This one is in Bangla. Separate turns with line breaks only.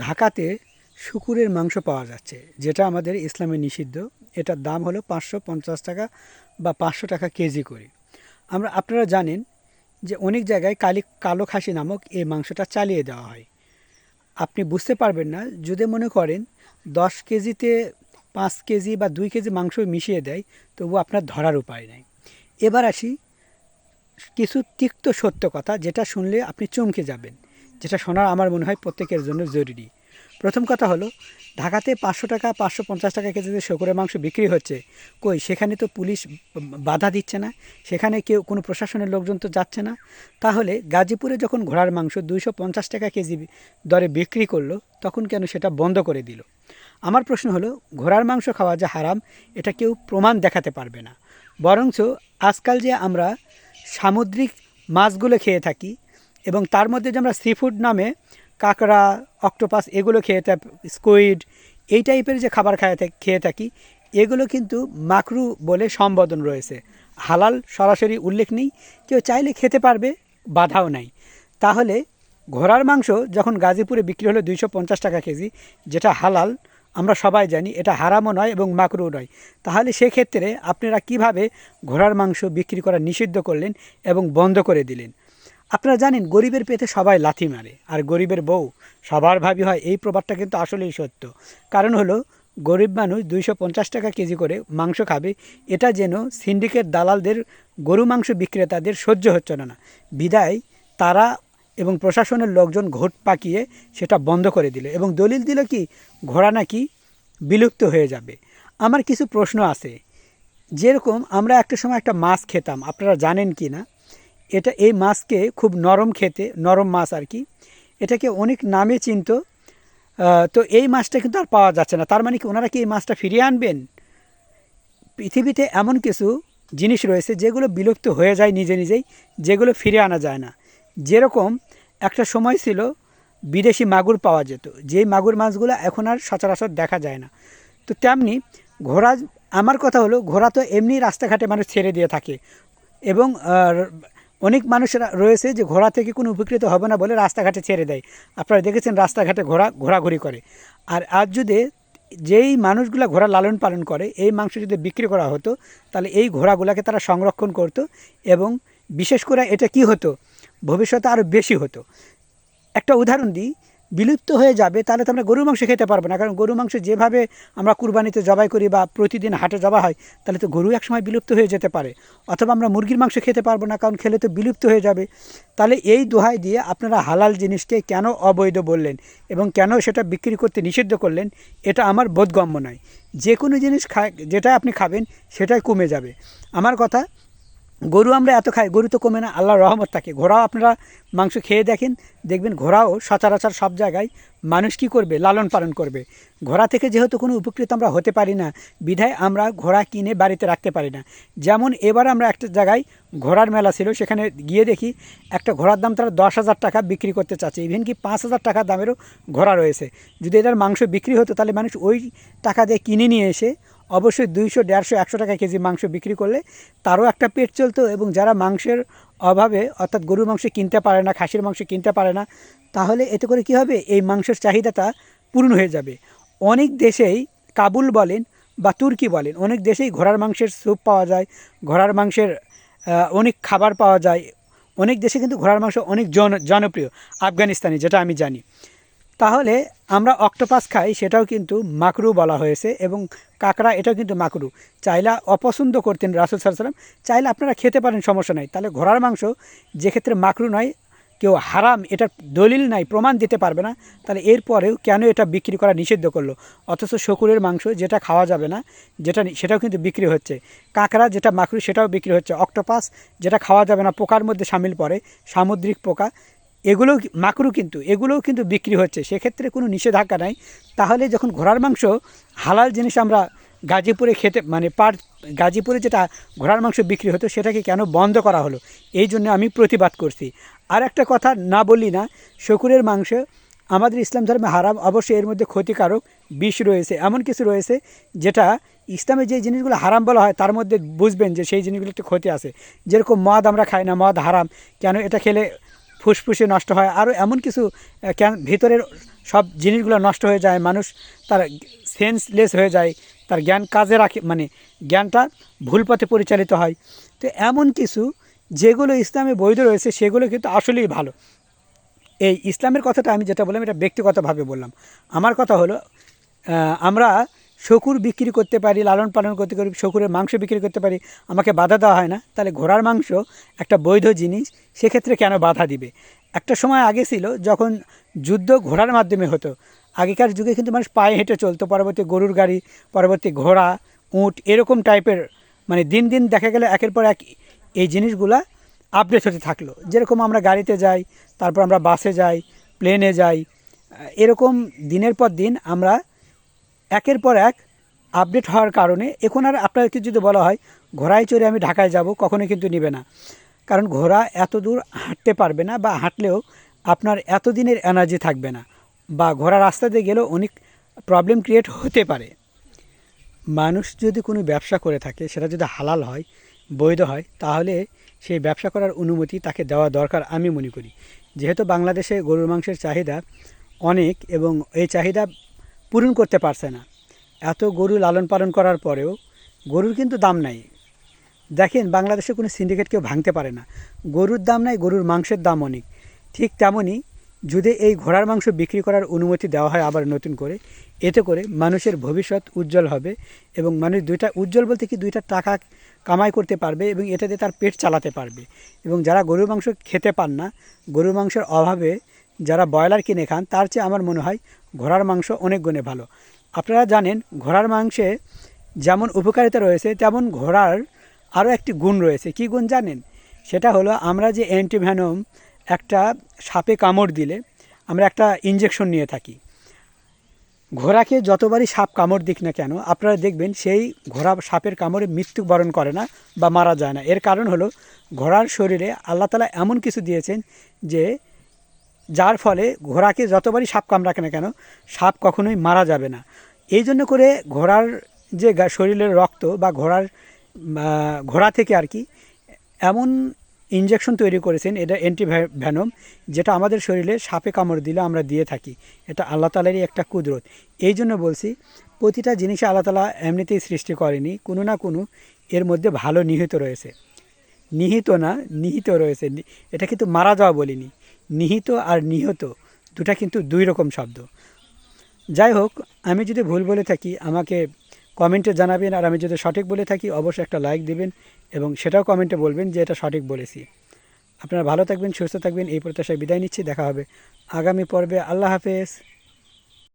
ঢাকাতে শুকুরের মাংস পাওয়া যাচ্ছে, যেটা আমাদের ইসলামে নিষিদ্ধ। এটার দাম হলো পাঁচশো পঞ্চাশ টাকা বা পাঁচশো টাকা কেজি করে। আমরা, আপনারা জানেন যে অনেক জায়গায় কালি, কালো খাসি নামক এই মাংসটা চালিয়ে দেওয়া হয়। আপনি বুঝতে পারবেন না, যদি মনে করেন দশ কেজিতে পাঁচ কেজি বা দুই কেজি মাংস মিশিয়ে দেয়, তবু আপনার ধরার উপায় নেই। এবার আসি কিছু তিক্ত সত্য কথা, যেটা শুনলে আপনি চমকে যাবেন। যেটা শোনার আমার মনে হয় প্রত্যেকের জন্য জরুরি। প্রথম কথা হলো, ঢাকাতে পাঁচশো টাকা, পাঁচশো পঞ্চাশ টাকা কেজিতে শকুরের মাংস বিক্রি হচ্ছে, কই? সেখানে তো পুলিশ বাধা দিচ্ছে না, সেখানে কেউ, কোনো প্রশাসনের লোকজন তো যাচ্ছে না। তাহলে গাজীপুরে যখন ঘোড়ার মাংস দুইশো পঞ্চাশ টাকা কেজি দরে বিক্রি করল, তখন কেন সেটা বন্ধ করে দিল? আমার প্রশ্ন হলো, ঘোড়ার মাংস খাওয়া যে হারাম, এটা কেউ প্রমাণ দেখাতে পারবে না। বরঞ্চ আজকাল যে আমরা সামুদ্রিক মাছগুলো খেয়ে থাকি এবং তার মধ্যে যে আমরা সি ফুড নামে কাঁকড়া অক্টোপাস এগুলো খেয়ে থাকি স্কুইড এই টাইপের যে খাবার খায় খেয়ে থাকি, এগুলো কিন্তু মাকরু বলে সম্বোধন রয়েছে। হালাল সরাসরি উল্লেখ নেই, কেউ চাইলে খেতে পারবে, বাধাও নাই। তাহলে ঘোড়ার মাংস যখন গাজীপুরে বিক্রি হলো দুইশো পঞ্চাশ টাকা কেজি, যেটা হালাল, আমরা সবাই জানি এটা হারামও নয় এবং মাকরুও নয়। তাহলে সেক্ষেত্রে আপনারা কীভাবে ঘোড়ার মাংস বিক্রি করা নিষিদ্ধ করলেন এবং বন্ধ করে দিলেন? আপনারা জানেন, গরিবের পেতে সবাই লাথি মারে, আর গরিবের বউ, সবার ভাবি হয়, এই প্রবাদটা কিন্তু আসলেই সত্য। কারণ হলো, গরিব মানুষ দুইশো পঞ্চাশ টাকা কেজি করে মাংস খাবে, এটা যেন সিন্ডিকেট দালালদের, গরু মাংস বিক্রেতাদের সহ্য হচ্ছে না না। বিদায়, তারা এবং প্রশাসনের লোকজন ঘোট পাকিয়ে সেটা বন্ধ করে দিল এবং দলিল দিল কি, ঘোড়া নাকি বিলুপ্ত হয়ে যাবে। আমার কিছু প্রশ্ন আছে। যেরকম আমরা একটা সময় একটা মাছ খেতাম, আপনারা জানেন কি না? এটা এই মাছকে খুব নরম খেতে, নরম মাছ আর কি, এটাকে অনেক নামে চিনত। তো এই মাছটা কিন্তু আর পাওয়া যাচ্ছে না। তার মানে কি ওনারা কি এই মাছটা ফিরিয়ে আনবেন? পৃথিবীতে এমন কিছু জিনিস রয়েছে যেগুলো বিলুপ্ত হয়ে যায় নিজে নিজেই, যেগুলো ফিরে আনা যায় না। যেরকম একটা সময় ছিল বিদেশি মাগুর পাওয়া যেত, যেই মাগুর মাছগুলো এখন আর সচরাচর দেখা যায় না। তো তেমনি ঘোড়া, আমার কথা হলো ঘোড়া তো এমনি রাস্তাঘাটে মানুষ ছেড়ে দিয়ে থাকে এবং অনেক মানুষেরা রয়েছে যে ঘোড়া থেকে কোনো উপকৃত হবে না বলে রাস্তাঘাটে ছেড়ে দেয়। আপনারা দেখেছেন রাস্তাঘাটে ঘোড়া, ঘোরাঘুরি করে। আর আজ যদি যেই মানুষগুলো ঘোড়া লালন পালন করে, এই মাংস যদি বিক্রি করা হতো, তাহলে এই ঘোড়াগুলোকে তারা সংরক্ষণ করত এবং বিশেষ করে এটা কি হতো? ভবিষ্যতে আরও বেশি হতো। একটা উদাহরণ দিই বিলুপ্ত হয়ে যাবে, তাহলে তো আমরা গরুর মাংস খেতে পারব না। কারণ গরুর মাংস যেভাবে আমরা কুরবানিতে জবাই করি বা প্রতিদিন হাটে জবা হয়, তাহলে তো গরু একসময় বিলুপ্ত হয়ে যেতে পারে। অথবা আমরা মুরগির মাংস খেতে পারব না, কারণ খেলে তো বিলুপ্ত হয়ে যাবে। তাহলে এই দোহাই দিয়ে আপনারা হালাল জিনিসকে কেন অবৈধ বললেন এবং কেন সেটা বিক্রি করতে নিষিদ্ধ করলেন, এটা আমার বোধগম্য নয়। যে কোনো জিনিস খা যেটা আপনি খাবেন, সেটাই কমে যাবে। আমার কথা গরু আমরা এত খাই, গরু তো কমে না, আল্লাহর রহমত থাকে। ঘোড়াও আপনারা মাংস খেয়ে দেখেন, দেখবেন ঘোড়াও সচরাচর সব জায়গায় মানুষ কী করবে, লালন পালন করবে। ঘোড়া থেকে যেহেতু কোনো উপকৃত আমরা হতে পারি না, বিধায় আমরা ঘোড়া কিনে বাড়িতে রাখতে পারি না। যেমন এবার আমরা একটা জায়গায় ঘোড়ার মেলা ছিল, সেখানে গিয়ে দেখি একটা ঘোড়ার দাম তারা দশ হাজার টাকা বিক্রি করতে চাচ্ছে ইভেন কি পাঁচ হাজার টাকা দামেরও ঘোড়া রয়েছে। যদি এটার মাংস বিক্রি হতো, তাহলে মানুষ ওই টাকা দিয়ে কিনে নিয়ে এসে অবশ্যই দুইশো, দেড়শো, একশো টাকা কেজি মাংস বিক্রি করলে তারও একটা পেট চলতো এবং যারা মাংসের অভাবে, অর্থাৎ গরুর মাংস কিনতে পারে না, খাসির মাংস কিনতে পারে না, তাহলে এতে করে কি হবে? এই মাংসের চাহিদাটা পূর্ণ হয়ে যাবে। অনেক দেশেই কাবুল বলেন বা তুর্কি বলেন, অনেক দেশেই ঘোড়ার মাংসের স্যুপ পাওয়া যায়, ঘোড়ার মাংসের অনেক খাবার পাওয়া যায়। অনেক দেশে কিন্তু ঘোড়ার মাংস অনেক জন, জনপ্রিয়, আফগানিস্তানে, যেটা আমি জানি। তাহলে আমরা অক্টোপাস খাই, সেটাও কিন্তু মাকরু বলা হয়েছে এবং কাঁকড়া এটাও কিন্তু মাকরু। চাইলে অপছন্দ করতেন রাসুল সাল্লাম চাইলে আপনারা খেতে পারেন, সমস্যা নাই। তাহলে ঘোড়ার মাংস যে ক্ষেত্রে মাকরু নয়, কেউ হারাম, এটার দলিল নাই, প্রমাণ দিতে পারবে না। তাহলে এরপরেও কেন এটা বিক্রি করা নিষিদ্ধ করল? অথচ শকুরের মাংস যেটা খাওয়া যাবে না, যেটা সেটাও কিন্তু বিক্রি হচ্ছে। কাঁকড়া যেটা মাকড়ু সেটাও বিক্রি হচ্ছে। অক্টোপাস যেটা খাওয়া যাবে না, পোকার মধ্যে সামিল পড়ে, সামুদ্রিক পোকা। এগুলো মাকড়ু কিন্তু, এগুলোও কিন্তু বিক্রি হচ্ছে। সেক্ষেত্রে কোনো নিষেধাজ্ঞা নাই। তাহলে যখন ঘোড়ার মাংস, হালাল জিনিস আমরা গাজীপুরে খেতে মানে পার গাজীপুরে যেটা ঘোড়ার মাংস বিক্রি হতো, সেটাকে কেন বন্ধ করা হলো? এই জন্য আমি প্রতিবাদ করছি। আর একটা কথা না বলি না শকুরের মাংস আমাদের ইসলাম ধর্মে হারাম, অবশ্যই এর মধ্যে ক্ষতিকারক বিষ রয়েছে। এমন কিছু রয়েছে যেটা ইসলামে যে জিনিসগুলো হারাম বলা হয়, তার মধ্যে বুঝবেন যে সেই জিনিসগুলোতে ক্ষতি আছে। যেরকম মদ আমরা খাই না, মদ হারাম। কেন এটা খেলে ফুসফুসে নষ্ট হয়। আরও এমন কিছু ভিতরের সব জিনিসগুলো নষ্ট হয়ে যায়। মানুষ তার সেন্সলেস হয়ে যায়। তার জ্ঞান কাজে রাখে মানে জ্ঞানটা ভুল পথে পরিচালিত হয়। তো এমন কিছু যেগুলো ইসলামে বৈধ রয়েছে, সেগুলো কিন্তু আসলেই ভালো। এই ইসলামের কথাটা আমি যেটা বললাম, এটা ব্যক্তিগতভাবে বললাম। আমার কথা হলো আমরা শকুর বিক্রি করতে পারি, লালন পালন করতে পারি, শকুরের মাংস বিক্রি করতে পারি, আমাকে বাধা দেওয়া হয় না। তাহলে ঘোড়ার মাংস একটা বৈধ জিনিস, সেক্ষেত্রে কেন বাধা দিবে? একটা সময় আগে ছিল যখন যুদ্ধ ঘোড়ার মাধ্যমে হতো। আগেকার যুগে কিন্তু মানুষ পায়ে হেঁটে চলতো, পরবর্তী গরুর গাড়ি, পরবর্তী ঘোড়া, উঁট, এরকম টাইপের মানে দিন দিন দেখা গেলে একের পর এক এই জিনিসগুলা আপডেট হতে থাকল। যেরকম আমরা গাড়িতে যাই, তারপর আমরা বাসে যাই প্লেনে যাই, এরকম দিনের পর দিন আমরা একের পর এক আপডেট হওয়ার কারণে এখন আর আপনাকে যদি বলা হয় ঘোড়ায় চড়ে আমি ঢাকায় যাব কখনো কিন্তু নেবে না। কারণ ঘোড়া এত দূর হাঁটতে পারবে না বা হাঁটলেও আপনার এত দিনের এনার্জি থাকবে না বা ঘোড়া রাস্তা দিয়ে গেলেও অনেক প্রবলেম ক্রিয়েট হতে পারে। মানুষ যদি কোনো ব্যবসা করে থাকে, সেটা যদি হালাল হয়, বৈধ হয়, তাহলে সেই ব্যবসা করার অনুমতি তাকে দেওয়া দরকার আমি মনে করি। যেহেতু বাংলাদেশে গরুর মাংসের চাহিদা অনেক এবং এই চাহিদা পূরণ করতে পারছে না। এত গরু লালন পালন করার পরেও গরুর কিন্তু দাম নাই। দেখেন, বাংলাদেশে কোনো সিন্ডিকেট কেউ ভাঙতে পারে না। গরুর দাম নাই, গরুর মাংসের দাম অনেক। ঠিক তেমনই যদি এই ঘোড়ার মাংস বিক্রি করার অনুমতি দেওয়া হয় আবার নতুন করে, এতে করে মানুষের ভবিষ্যৎ উজ্জ্বল হবে এবং মানুষ দুইটা উজ্জ্বল বলতে কি দুইটা টাকা কামাই করতে পারবে এবং এটা দিয়ে তার পেট চালাতে পারবে। এবং যারা গরুর মাংস খেতে পান না, গরুর মাংসের অভাবে যারা ব্রয়লার কিনে খান, তার চেয়ে আমার মনে হয় ঘোড়ার মাংস অনেক গুণে ভালো। আপনারা জানেন, ঘোড়ার মাংসে যেমন উপকারিতা রয়েছে, তেমন ঘোড়ার আরও একটি গুণ রয়েছে। কী গুণ জানেন? সেটা হলো আমরা যে অ্যান্টিভ্যানম একটা সাপে কামড় দিলে, আমরা একটা ইঞ্জেকশন নিয়ে থাকি। ঘোড়াকে যতবারই সাপ কামড় দিক না কেন, আপনারা দেখবেন সেই ঘোড়া সাপের কামড়ে মৃত্যুবরণ করে না বা মারা যায় না। এর কারণ হলো ঘোড়ার শরীরে আল্লাহ তালা এমন কিছু দিয়েছেন যে যার ফলে ঘোড়াকে যতবারই সাপ কামড়াকে না কেন, সাপ কখনোই মারা যাবে না। এই জন্য করে ঘোড়ার যে শরীরের রক্ত বা ঘোড়ার ঘোড়া থেকে আর কি, এমন ইঞ্জেকশন তৈরি করেছেন, এটা অ্যান্টিভ্যানম যেটা আমাদের শরীরে সাপে কামড় দিলে আমরা দিয়ে থাকি। এটা আল্লাহ তালারই একটা কুদরত। এই জন্য বলছি, প্রতিটা জিনিসে আল্লাহ তালা এমনিতেই সৃষ্টি করেনি, কোনো না কোনো এর মধ্যে ভালো নিহিত রয়েছে। নিহিত না, নিহিত রয়েছে। এটা কিন্তু মারা যাওয়া বলিনি। নিহিত আর নিহত, দুটা কিন্তু দুই রকম শব্দ। যাই হোক আমি যদি ভুল বলে থাকি, আমাকে কমেন্টে জানাবেন, আর আমি যদি সঠিক বলে থাকি, অবশ্যই একটা লাইক দিবেন এবং সেটাও কমেন্টে বলবেন যে এটা সঠিক বলেছি। আপনারা ভালো থাকবেন, সুস্থ থাকবেন, এই প্রত্যাশায় বিদায় নিচ্ছি, দেখা হবে আগামী পর্বে। আল্লাহ হাফেজ।